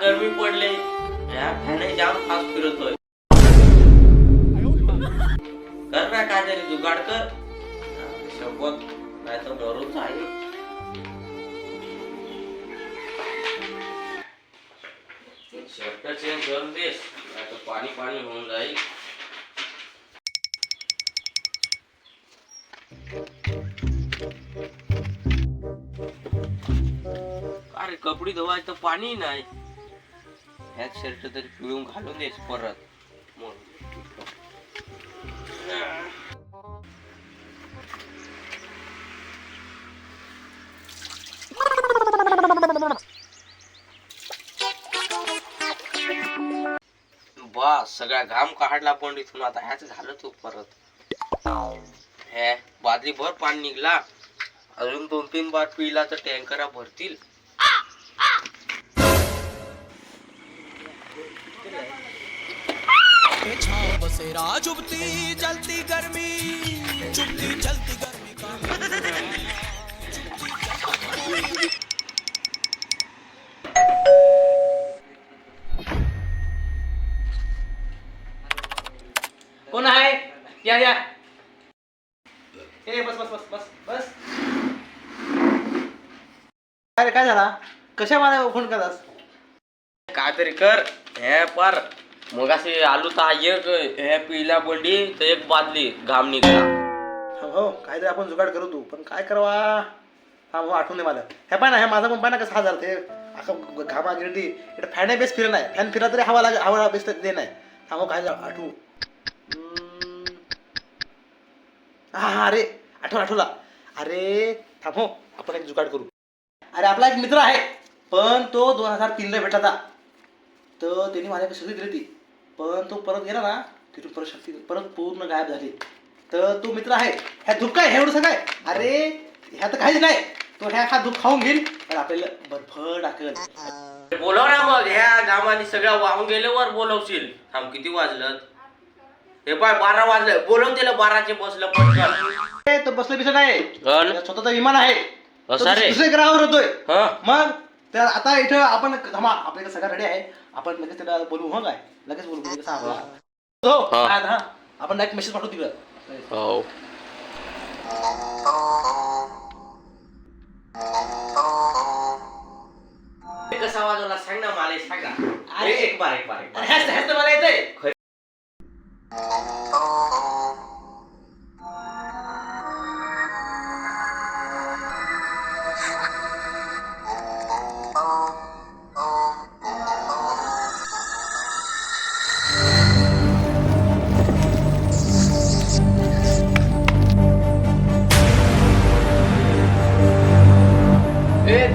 गरमी पडले. या फॅने जाम फास्ट फिरतोय. कर ना काहीतरी जुगाड कर. शपथ नाही तर मरूच आहे शर्ट चेंज करून देस नाही तर पाणी पाणी होऊन जाईल. अरे कपडे धुवायचं तर पाणी नाही. ह्याच शर्ट तरी पिळून घालून देस परत. बा बस सगळा घाम काढला पण इथून. आता ह्याच झालं तू परत. हे बादली भर पाणी निघला. अजून दोन तीन बार पिला तर टँकरा भरतील. बसेरा चुभती जलती गर्मी चुभती जलती गर्मी का कोण आहे या या। ए बस बस बस बस बस। अरे काय झाला? कशा मला फोन करतास काहीतरी कर हे पार. मग असे आलू तर एक हे पिला बंडी तर एक बादली घाम निघला. हो हो काहीतरी आपण जुगाड करू तू पण काय करावा? हा हो आठवून दे मला. हे पाय ना हे माझा पण पाय ना कसं हजार ते. असं घामा गिरडी इकडे फॅन बेस फिरत नाही फॅन फिरा तरी हवा लागे हवा बेस दे नाही. थांबव हो, काय आठवू. हम्म. हा हा अरे आठवला आठवला. अरे थांबो हो, आपण एक जुगाड करू. अरे आपला एक मित्र आहे पण तो दोन हजार तीनला भेटला होता. तर त्यांनी माझ्याकडे सगळी दिली होती पण तो परत गेला ना तिथून परत शक्ती परत पूर्ण गायब झाली. तर तो मित्र आहे ह्या धूप काय एवढं सगळं आहे. अरे ह्या तर काहीच नाही. तो ह्या हा धूप खाऊन घेईल. तर आपल्याला बर्फ टाकल बोलव ना मग ह्या घामाने सगळ्या वाहून गेले वर बोलवशील. थांब किती वाजलं? हे पाय बारा वाजले. बोलव तिला बाराचे बसलं पटकन. ए, तो बसलं बिसलं नाही स्वतःचा विमान आहे. तो असं रे? दुसऱ्या ग्रहावर होतोय. हा. मग? तर आता इथं आपण थांबा आपल्याकडे सगळं रेडी आहे. आपण लगेच त्याला बोलू हो काय? लगेच बोलू म्हणजे कसं आपला हो. हा. हा. हा. आपण डायरेक्ट मेसेज पाठवू तिकडं. हो.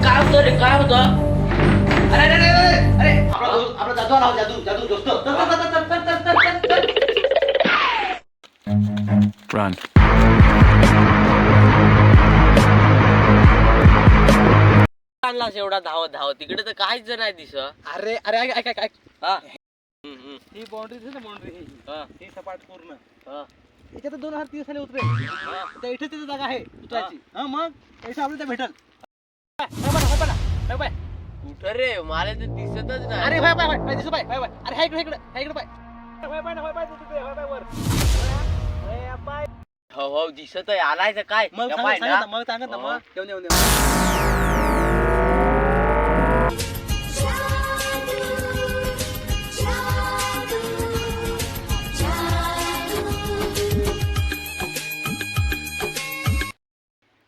काय होतं रे काय होतं अरे अरे अरे अरे अरे. आपला दोस्त- आपला जादू आला हो, जादू जादू दोस्त. चल, चल, चल, चल, चल, चल, चल, चल, चल. आणलास एवढा धावत धावत. तिकडे तर काहीच नाही दिस अरे अरे ऐक ऐक ऐक ऐक. हा. ही बाउंड्री दिसते ना बाउंड्री हा. ही. सपाट पूर्ण. हा. याच्यात दोन हजार तीस साली उतरे त्या इथे तिथे जागा आहे उतरायची. हा. मग? पैसे आपल्याला ते भेटल. कुठं रे? मला तर दिसतच नाही. अरे बाय दिसू अरे हा इकडे इकडे हा इकडे हो हो दिसत आहे आलाय काय? मग सांगत ना, मग सांगत ना, मग. येऊन येऊन येऊन.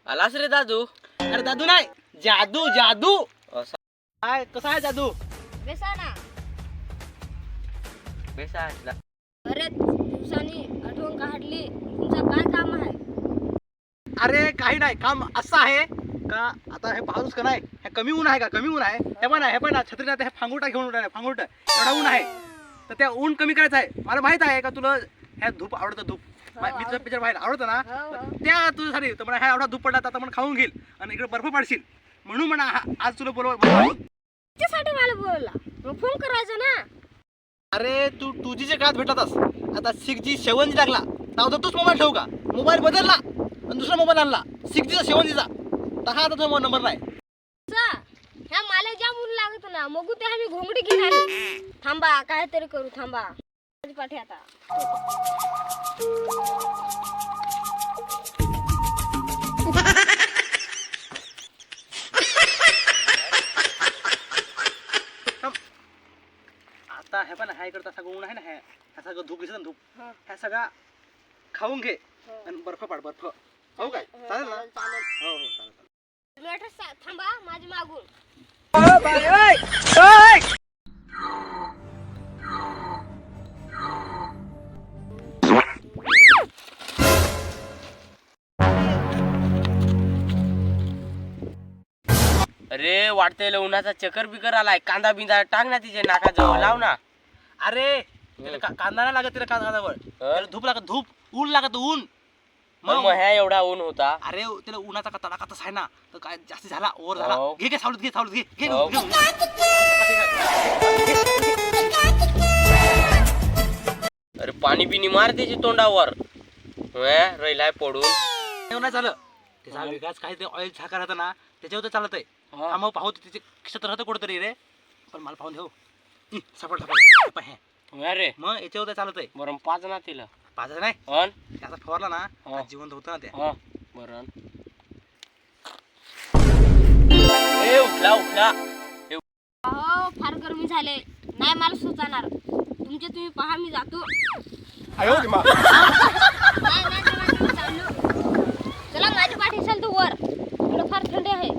आलास रे दादू? अरे दादू नाही. जादू जादू. असा. काय कसा आहे जादू? बेसाना बेसा असला बरेच दिवसांनी आठवण काढली. तुमचं काय काम आहे? अरे काही नाही. काम असं आहे का आता हे पाऊस का नाही? हे कमी ऊन आहे का? कमी ऊन आहे. हे पण आहे हे पण छत्री नाही हे फांगुटा घेऊन उठाय फांगुट. एवढा ऊन आहे. तर त्या ऊन कमी करायचं आहे. मला माहीत आहे का तुला ह्या धूप आवडतं धूप? मा- मी तुझं पिक्चर बाहेर आवडतं ना? हो, हो. तर त्या तुझ्यासाठी. तर मला ह्या एवढा धूप पडला तर आता मला खाऊन घेईल. आणि इकडे बर्फ पाडशील. म्हणून म्हणा आज तुला बोलव बोलव- त्यासाठी मला बोलला. मग फोन करायचा ना. अरे तू टू जीच्या काळात भेटलास आता सिक्स जी सेवन जी लागला तर तोच मोबाईल ठेवू का? मोबाईल बदलला आणि दुसरा मोबाईल आणला सिक्स जीचा सेवन जीचा तर हा आता तुझा नंबर नाही. चा ह्या मला ज्या मुलं लागत ना मग ते आम्ही घोंगडी घेऊन आले थांबा काहीतरी करू थांबा. माझी पाठी आता. इकडचा सगळं ऊन आहे ना ह्या ह्या सगळं धूप दिसत ना धूप हा. ह्या सगळा खाऊन घे हो. आणि बर्फ पाड बर्फ. हो काय? चालेल ना? चालेल चालेल. हो हो चालेल चालेल. तुम्ही आता सा- थांबा माझ्या मागून. अरे वाटतंय लय उन्हाचा चक्कर बिकर आलाय. कांदा बिंदा टाक ना तिच्या नाकाजवळ लाव ना. अरे का- कांदा नाही लागत तिला कांदावर. त्याला धूप लागत धूप ऊन लागत ऊन. मग? मग ह्या एवढा ऊन होता. अरे तिला उन्हाचा का तडाखा तसा आहे ना तर काय जास्त झाला ओव्हर झाला. हो. घे घे सावलीत घे सावलीत घे घे हो. घे, घे. अरे पाणी बिनी मार त्याच्या तोंडावर. व्हय, राहिलाय पडून. एवढं नाही झालं. त्याचा विकास काय ते ऑइल झाका राहतं ना त्याच्यावर तर चालत आहे हा. हा मग पाहू त्याचे क्षेत्र राहतं कुठंतरी रे. पण मला पाहून ठेव. हं, सापड सापड. पाह्य. व्हय रे मग याच्यावर चालत आहे बरं पाच ना तिला. पाच नाही अन? त्याचा फवारला ना हा. जिवंत होतं ना ते. हा. बरं ए उठला उठला. अहो फार गरमी झाले. नाही मला सुचणार तुमचे तुम्ही पहा मी जातो. नाही, नाही, चला, मी चाललो. चला. माझी पाठी तू वर. इकडं फार थंडी आहे.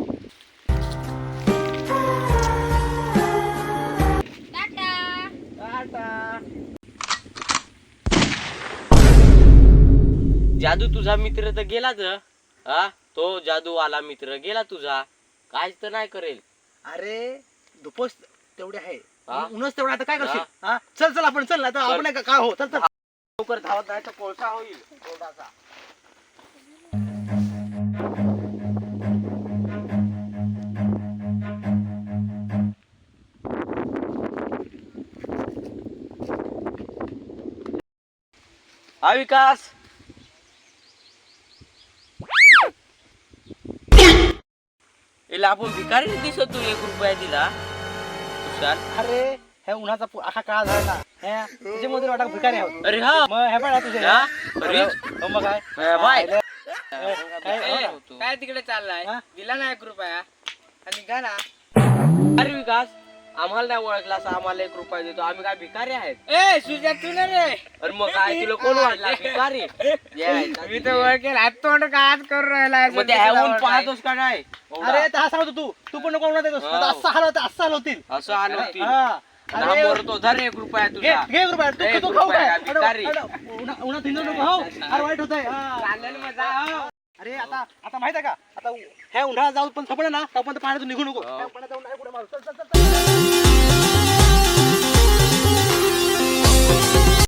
जादू तुझा मित्र तर गेलाच हा? तो जादू वाला मित्र गेला तुझा. काहीच तर नाही करेल. अरे धुपच तेवढे आहे? उन्हच तेवढं आता काय करशील? हा. चल चल आपण चल आता. आपण काय हो चल चल. लवकर धावत नाही तर कोळसा होईल. हा विकास. आपण भिकारी दिसत तू एक रुपया दिला. तुषार. अरे ह्या उन्हाचा पु- आखा काळ झाला ना. ह्या वाटा भिकारी आहोत. अरे हा. मग हे पण तुझे. हा? अरे. हो मग काय? हा, बाय. काय- काय काय तिकडे चाललाय? हा? दिला ना एक रुपया. आणि घाला. अरे विकास. आम्हाला नाही ओळखला असं आम्हाला एक रुपया देतो. आम्ही काय भिकारी आहेत? ए सुजात तू ना रे? अरे मग काय तुला कोण वाटला भिकारी. मी तर. ओळखेल. हात तोंड का हात करून राहिला मग ते ह्याहून पाहतोस का नाही? अरे ते हा सांगतो तू. तू पण हो. आता असं हाल होतं असं हाल होतील. असं आलं होती. अरे तो धर एक रुपया तुझा. घे एक रुपया. तू खाऊ काय? भिकारी. उन्हा- हिंडू नको हो अरे वाईट होत चालेल मजा हो. अरे आता आता माहीत आहे का? आता ह्या उन्हाळ्यात जाऊ पण सापडे ना आपण पाण्यातून निघू नको. हो. पाण्यात जाऊन नाही पुढे मारू चल चल, चल.